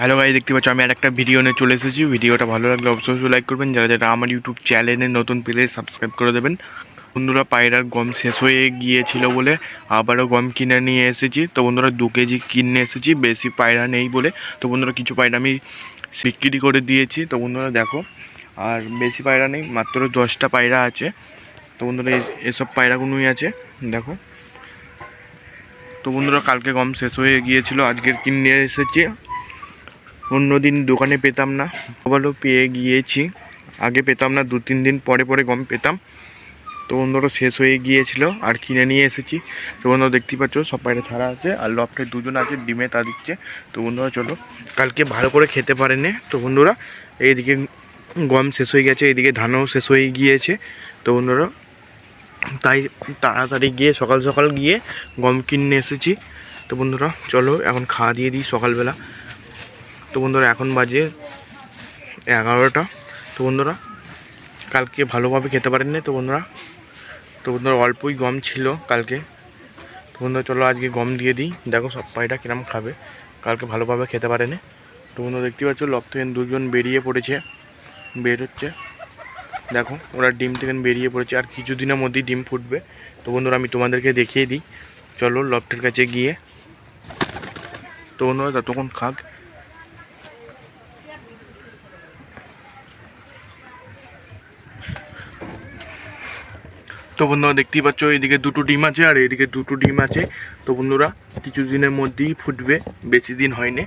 Hello ভাই দেখতে পাচ্ছ, আমি আর একটা ভিডিও নিয়ে চলে এসেছি। ভিডিওটা ভালো লাগলে অবশ্যই লাইক করবেন। যারা যারা আমার ইউটিউব চ্যানেলে নতুন পেলে সাবস্ক্রাইব করে দেবেন। বন্ধুরা, পায়রার গম শেষ হয়ে গিয়েছিল বলে আবারও গম কিনে নিয়ে এসেছি। তো বন্ধুরা, দু কেজি কিনে এসেছি, বেশি পায়রা নেই বলে। তো বন্ধুরা, কিছু পায়রা আমি বিক্রি করে দিয়েছি। তো বন্ধুরা, দেখো, আর বেশি পায়রা নেই, মাত্র দশটা পায়রা আছে। তো বন্ধুরা এসব পায়রাগুলোই আছে, দেখো। তো বন্ধুরা, কালকে গম শেষ হয়ে গিয়েছিল, আজকের কিনে এসেছি। অন্যদিন দোকানে পেতাম না। আবারও পেয়ে গিয়েছি। আগে পেতাম না দু তিন দিন পরে পরে গম পেতাম। তো বন্ধুরা, শেষ হয়ে গিয়েছিল, আর কিনে নিয়ে এসেছি। তো বন্ধুরা, দেখতেই পাচ্ছ, সব পায়রা ছাড়া আছে, আর লফটে দুজন আছে, ডিমে তা দিচ্ছে। তো বন্ধুরা, চলো, কালকে ভালো করে খেতে পারেনি। তো বন্ধুরা, এইদিকে গম শেষ হয়ে গেছে, এইদিকে ধানও শেষ হয়ে গিয়েছে। তো বন্ধুরা, তাই তাড়াতাড়ি গিয়ে, সকাল সকাল গিয়ে গম কিনে এসেছি। তো বন্ধুরা, চলো, এখন খাওয়া দিয়ে দিই সকালবেলা। তো বন্ধুরা, এখন বাজে এগারোটা। তো বন্ধুরা, কালকে ভালোভাবে খেতে পারেননি তো বন্ধুরা। তো বন্ধুরা, অল্পই গম ছিল কালকে। তো বন্ধুরা, চলো আজকে গম দিয়ে দিই। দেখো সব পায়রা কিরম খাবে। কালকে ভালোভাবে খেতে পারেনি। তো বন্ধুরা, দেখতে পাচ্ছ লব থেকে দুজন বেরিয়ে পড়েছে। বের হচ্ছে। দেখো, ওরা ডিম থেকে বেরিয়ে পড়েছে। আর কিছুদিনের মধ্যেই ডিম ফুটবে। তো বন্ধুরা, আমি তোমাদেরকে দেখিয়ে দিই। চলো লফটের কাছে গিয়ে। তো বন্ধুরা ততক্ষণ খাক তো বন্ধুরা দেখতেই পাচ্ছ, এদিকে দুটো ডিম আছে আর এদিকে দুটো ডিম আছে। তো বন্ধুরা কিছু দিনের মধ্যেই ফুটবে, বেশি দিন হয়নি।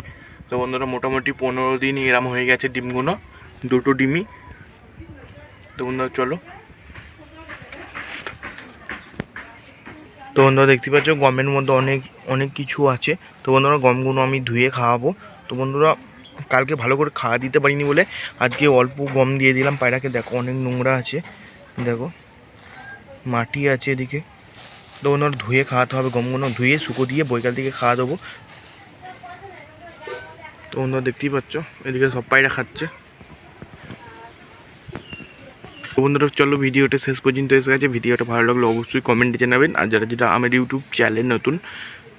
তো বন্ধুরা, মোটামুটি পনেরো দিন এরম হয়ে গেছে ডিমগুলো, দুটো ডিমই। তো বন্ধুরা, চলো। তো বন্ধুরা, দেখতে পাচ্ছ, গমের মধ্যে অনেক অনেক কিছু আছে। তো বন্ধুরা, গমগুলো আমি ধুয়ে খাওয়াবো। তো বন্ধুরা, কালকে ভালো করে খাওয়া দিতে পারিনি বলে, আজকে অল্প গম দিয়ে দিলাম। পায়রাকে দেখো, অনেক নোংরা আছে। দেখো। মাটি আছে এদিকে। তো বন্ধুরা ধুয়ে খাওয়াতে হবে, গম গমগুলো ধুয়ে শুকো দিয়ে বৈকাল দিকে খাওয়া দেবো। তো বন্ধুরা দেখতেই পাচ্ছ, এদিকে সব পায়রা খাচ্ছে। বন্ধুরা, চলো ভিডিওটা শেষ পর্যন্ত এসে গেছে। ভিডিওটা ভালো লাগলে অবশ্যই কমেন্টে জানাবেন। আর যারা যেটা আমার ইউটিউব চ্যানেল নতুন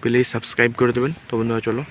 প্লিজ সাবস্ক্রাইব করে দেবেন। তো বন্ধুরা, চলো।